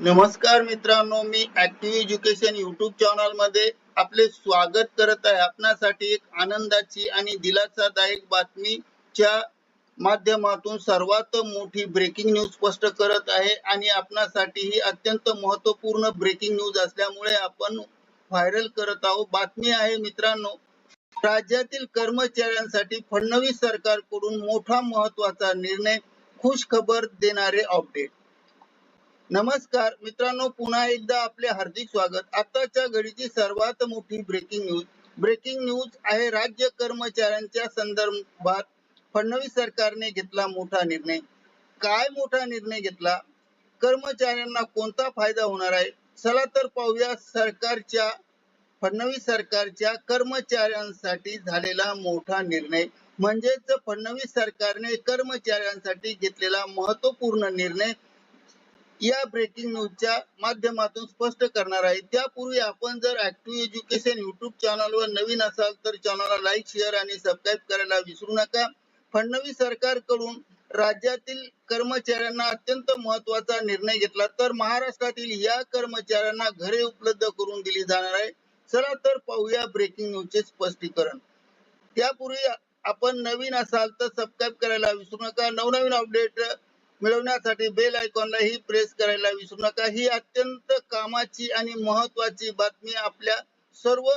नमस्कार मित्रांनो मी ऍक्टिव्ह एज्युकेशन युट्यूब चॅनलमध्ये आपले स्वागत करत आहे. आपणासाठी एक आनंदाची आणि दिलासादायक बातमीच्या माध्यमातून सर्वात मोठी ब्रेकिंग न्यूज स्पष्ट करत आहे आणि आपणासाठी ही अत्यंत महत्त्वपूर्ण ब्रेकिंग न्यूज असल्यामुळे आपण व्हायरल करत आहोत. बातमी आहे मित्रांनो राज्यातील कर्मचाऱ्यांसाठी फडणवीस सरकारकडून मोठा महत्त्वाचा निर्णय खुश खबर देणारे अपडेट नमस्कार मित्रांनो पुन्हा एकदा आपले हार्दिक स्वागत. आताच्या घडीची सर्वात मोठी ब्रेकिंग न्यूज ब्रेकिंग न्यूज आहे राज्य कर्मचाऱ्यांच्या संदर्भात. फडणवीस सरकारने घेतला मोठा निर्णय. काय मोठा निर्णय घेतला? कर्मचाऱ्यांना कोणता फायदा होणार आहे? चला तर पाहूया सरकारच्या फडणवीस सरकारच्या कर्मचाऱ्यांसाठी झालेला मोठा निर्णय. म्हणजेच फडणवीस सरकारने कर्मचाऱ्यांसाठी घेतलेला महत्त्वपूर्ण निर्णय या ब्रेकिंग न्यूजच्या माध्यमातून स्पष्ट करणार आहे. त्यापूर्वी आपण जर ऍक्टिव्ह एज्युकेशन युट्यूब चॅनलवर नवीन असाल तर चॅनलला लाईक शेअर आणि सबस्क्राईब करायला विसरू नका. फडणवीस सरकारकडून राज्यातील कर्मचाऱ्यांना अत्यंत महत्त्वाचा निर्णय घेतला तर महाराष्ट्रातील या कर्मचाऱ्यांना घरे उपलब्ध करून दिली जाणार आहे. चला तर पाहूया ब्रेकिंग न्यूजचे स्पष्टीकरण. त्यापूर्वी आपण नवीन असाल तर सबस्क्राईब करायला विसरू नका. नवनवीन अपडेट मिळवण्यासाठी बेल आयकॉनला ही प्रेस करायला विसरू नका. ही अत्यंत कामाची आणि महत्वाची बातमी आपल्या सर्व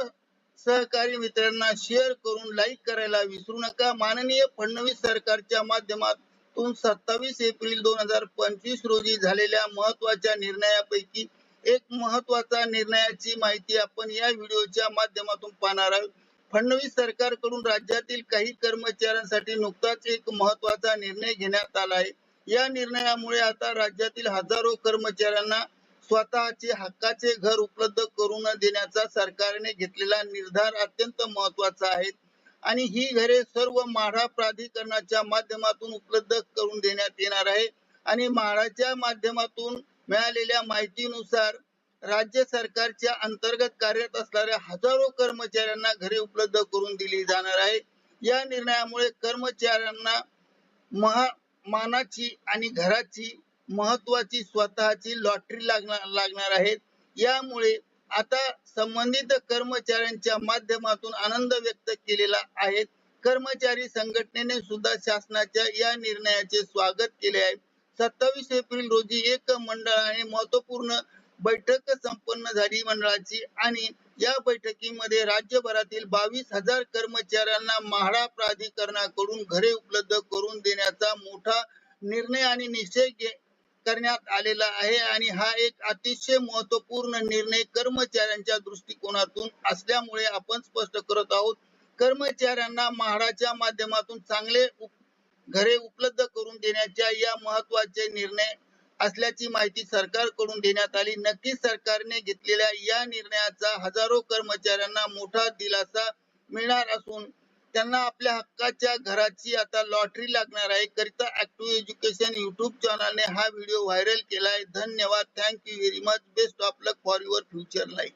सहकारी मित्रांना शेअर करून लाईक करायला विसरू नका. माननीय फडणवीस सरकारच्या माध्यमातून सत्तावीस एप्रिल दोन हजार पंचवीस रोजी झालेल्या महत्त्वाच्या निर्णयापैकी एक महत्त्वाचा निर्णयाची माहिती आपण या व्हिडिओच्या माध्यमातून पाहणार आहोत. फडणवीस सरकारकडून राज्यातील काही कर्मचाऱ्यांसाठी नुकताच एक महत्त्वाचा निर्णय घेण्यात आला आहे. या निर्णयामुळे आता राज्यातील हजारो कर्मचाऱ्यांना स्वतःचे हक्काचे घर उपलब्ध करून देण्याचा सरकारने घेतलेला निर्धार अत्यंत महत्त्वाचा आहे. आणि ही घरे सर्व माढा प्राधिकरणाच्या माध्यमातून उपलब्ध करून देण्यात येणार आहे. आणि म्हाडाच्या माध्यमातून मिळालेल्या माहितीनुसार राज्य सरकारच्या अंतर्गत कार्यरत असणाऱ्या हजारो कर्मचाऱ्यांना घरे उपलब्ध करून दिली जाणार आहे. या निर्णयामुळे कर्मचाऱ्यांना महा मानाची आणि घराची महत्वाची स्वतःची लॉटरी लागणार लागणार आहे. यामुळे आता संबंधित कर्मचाऱ्यांच्या माध्यमातून आनंद व्यक्त केलेला आहे. कर्मचारी संघटनेने सुद्धा शासनाच्या या निर्णयाचे स्वागत केले आहे. सत्तावीस एप्रिल रोजी एक मंडळाने महत्त्वपूर्ण बैठक संपन्न झाली. मंडळाची आणि या बैठकीमध्ये राज्यभरातील बावीस हजार कर्मचाऱ्यांना म्हाडा प्राधिकरणाकडून घरे उपलब्ध करून देण्याचा मोठा निर्णय आणि निश्चय करण्यात आलेला आहे आणि हा एक अतिशय महत्त्वपूर्ण निर्णय कर्मचाऱ्यांच्या दृष्टिकोनातून असल्यामुळे आपण स्पष्ट करत आहोत. कर्मचाऱ्यांना म्हाडाच्या माध्यमातून चांगले घरे उपलब्ध करून देण्याच्या या महत्त्वाचे निर्णय असल्याची माहिती सरकारकडून देण्यात आली. नक्कीच सरकारने घेतलेल्या या निर्णयाचा हजारो कर्मचाऱ्यांना मोठा दिलासा मिळणार असून त्यांना आपल्या हक्काच्या घराची आता लॉटरी लागणार आहे. करिता ऍक्टिव्ह एज्युकेशन युट्यूब चॅनलने हा व्हिडिओ व्हायरल केला आहे धन्यवाद. Thank you very much best of luck for your future life